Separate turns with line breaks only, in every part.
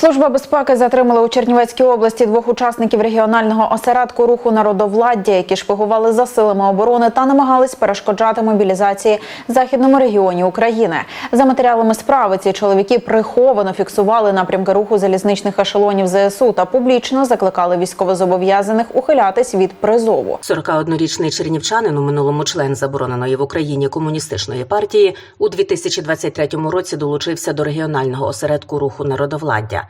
Служба безпеки затримала у Чернівецькій області двох учасників регіонального осередку руху народовладдя, які шпигували за силами оборони та намагались перешкоджати мобілізації в західному регіоні України. За матеріалами справи ці чоловіки приховано фіксували напрямки руху залізничних ешелонів ЗСУ та публічно закликали військовозобов'язаних ухилятись від призову.
41-річний чернівчанин у минулому член забороненої в Україні комуністичної партії у 2023 році долучився до регіонального осередку руху народовладдя.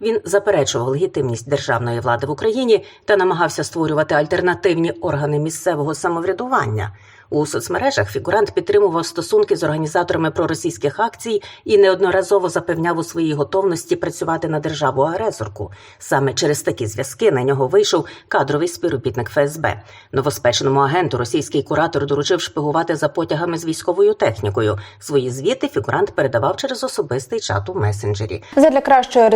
Він заперечував легітимність державної влади в Україні та намагався створювати альтернативні органи місцевого самоврядування. У соцмережах фігурант підтримував стосунки з організаторами проросійських акцій і неодноразово запевняв у своїй готовності працювати на державу агресорку. Саме через такі зв'язки на нього вийшов кадровий співробітник ФСБ. Новоспеченому агенту російський куратор доручив шпигувати за потягами з військовою технікою. Свої звіти фігурант передавав через особистий чат у месенджері.
Задля кращої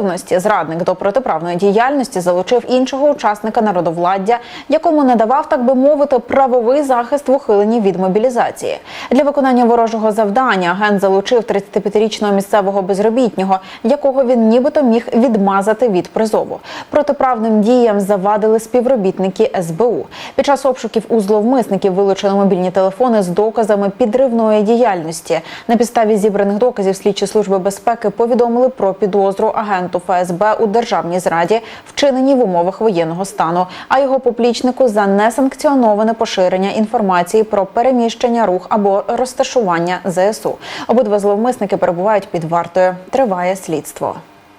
результативності зрадник до протиправної діяльності залучив іншого учасника народовладдя, якому надавав, так би мовити, правовий захист в ухиленні від мобілізації. Для виконання ворожого завдання агент залучив 35-річного місцевого безробітнього, якого він нібито міг відмазати від призову. Протиправним діям завадили співробітники СБУ. Під час обшуків у зловмисників вилучено мобільні телефони з доказами підривної діяльності. На підставі зібраних доказів слідчі служби безпеки повідомили про підозру агенту ФСБ у державній зраді, вчинені в умовах воєнного стану, а його поплічнику за несанкціоноване поширення інформації про переміщення рух або розташування ЗСУ. Обидва зловмисники перебувають під вартою. Триває слідство.